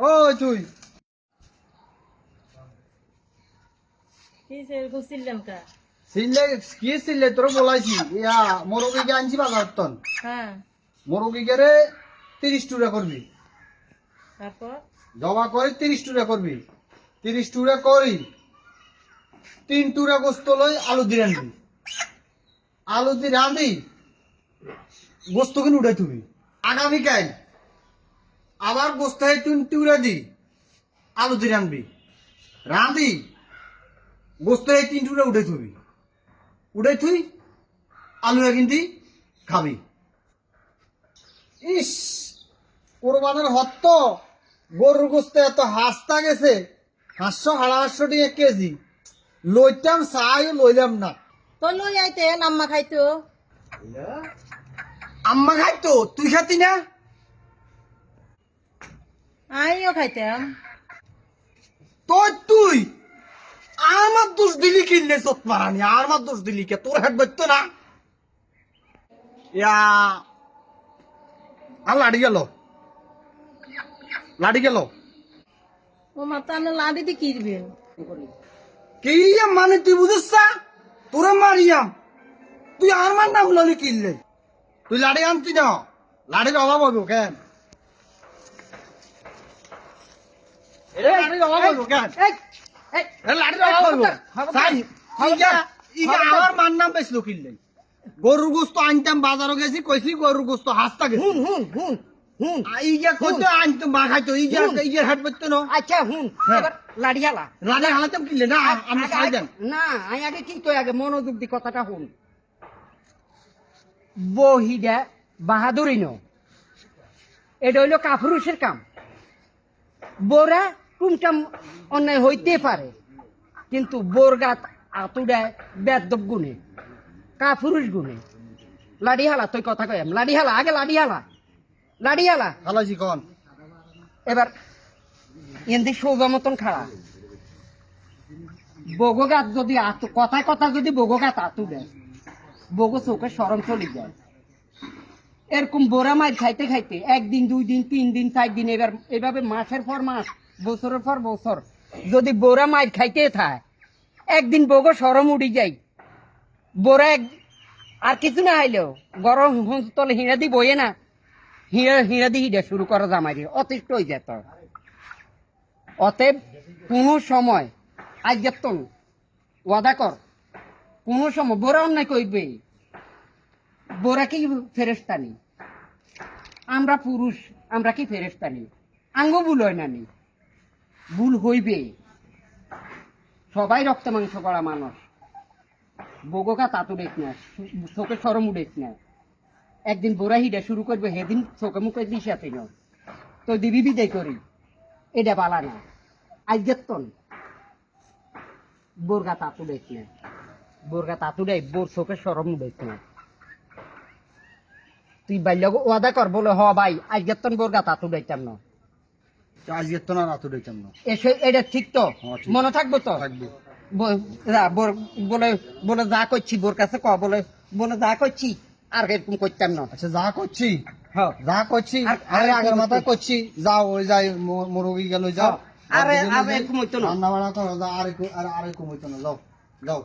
ওই তুই। কি তোর বলাইছি ইয়া মোরগিকে আনছি বাজার তন। হ্যাঁ। মোরগিকে রে তিরিশ টুরা করবি। তারপর? জমা করে তিরিশ টুরা করবি। তিরিশ টুরা করি তিন টুরা গোস্ত লই আলু দিয়ে আনবি আলু দিয়ে রাঁধি গোস্ত কিনে উঠে তুবি আগামীকাল আবার গোস্ত তিন টুরা দি আলু দিয়ে আনবি রাঁধি এই তিন টুরা উঠে থুবি। উঠে থুই আলু কিন্তু খাবি। ইস কোরবানের হত্ত গরুর গোস্ত এত হাসতা গেছে হাঁসশো হাঁসশো টাকা কেজি। লইতাম চাইও লইলাম না। তো লই আইতে আম্মা খাইতো। আম্মা খাইতো তুই খাতি না? আমিও খাইতাম। তো তুই আমার দোষ দিলি কিনলে চোট মারানি আমার দোষ দিলি কে? তোর হাট বাজতো না? ইয়া আর লাড়ি গেল। লাড়ি গেল। ও মা তো আমি লাড়ি দিয়ে কি দিবেন কিরিয়াম মানে তুই বুঝিস তোরে মারিয়াম তুই আর মার নাম ললি কিনলে তুই লাড়ি আনতি না লাড়ির অভাব হইব কেন? আমার নাম গরুর গোস্ত আনতাম বাজারও গেছি কইছি গরুর গোস্ত হাসতা গেছি। হুন হুন হুন হুন। ইগা আনতো মা খাইতো ইগা হুম। হাট না। আচ্ছা হ্যাঁ। এবার লাড়িয়ালা লাড়ি হালাতাম কিনলে না? আমি না আগে কি কই আগে মনোযোগ দি কথাটা হুন। বহিদা বাহাদুরি ন এটা হইল কাফরুষের কাম। বোরা টুমটাম অন্যায় হইতে পারে। কিন্তু বোর বোরগাত আতুডায় বেদব গুণে কাফুরুষ গুণে। লাড়ি হালা তুই কথা কয়াম লাড়ি হালা আগে লাড়ি হালা লাড়ি হালা হালাইছি কন। এবার এনদি সোজা মতন খাড়া। বগগাত যদি আতু কথায় কথা যদি বগগাত আতু দেয় বগো চোখে সরম চলে যায়। এরকম বোরা মাছ খাইতে খাইতে একদিন দুই দিন তিন দিন চার দিন এবার এভাবে মাসের পর মাস, বছরের পর বছর যদি বোরা মাছ খাইতে থাকে একদিন বগো সরম উড়ি যাই বোরা এক আর কিছু না হাইলেও গরম তলে হিঁড়া দি বইয়ে না, হিঁড়া হিঁড়া দি হিঁড়া শুরু করা জামাই অতিষ্ঠ হয়ে যেত অতএব কোনো সময় আজ যেতন ওয়াদা কর, কোনো সময় বোরা অন্যায় করবে বোরা কি ফেরেস্তানি আমরা পুরুষ, আমরা কি ফেরেস্তানি আঙ্গ ভুল হয় না নি ভুল হইবে। সবাই রক্ত মাংস করা মানুষ। বগোকা তাতু দেখ না, চোখে সরম উঠেছ না। একদিন বোরা হিডা শুরু করবে, সেদিন চোখে মুখে দিশাতে ন। তো দিবি বিদায় করি। এটা বালা না। আজ যেতন বোরগা তাতু দেখ না। বোরগা তাতু দেয় বোর চোখে সরম উঠেছ না। তুই বাল্য ওয়াদা কর বলে হ ভাই আজ যেতন বোরগা তাতু দেয়তাম না। আজকে তো না রাত উঠাইতাম না। এসে এটা ঠিক তো? মনে থাকব তো? থাকবে। ব- যা, বোর- বলে বলে যা করছি বোর কাছে ক বলে বলে যা করছি আর এরকম করতাম না। আচ্ছা যা করছি? যা করছি আর- আগের। মাথায় করছি যাও ওই যাই মুরগি গেল যাও। আরে- আরে এরকম হইতো না। রান্না বাড়া করো যাও আরে আরে হইতো না যাও যাও।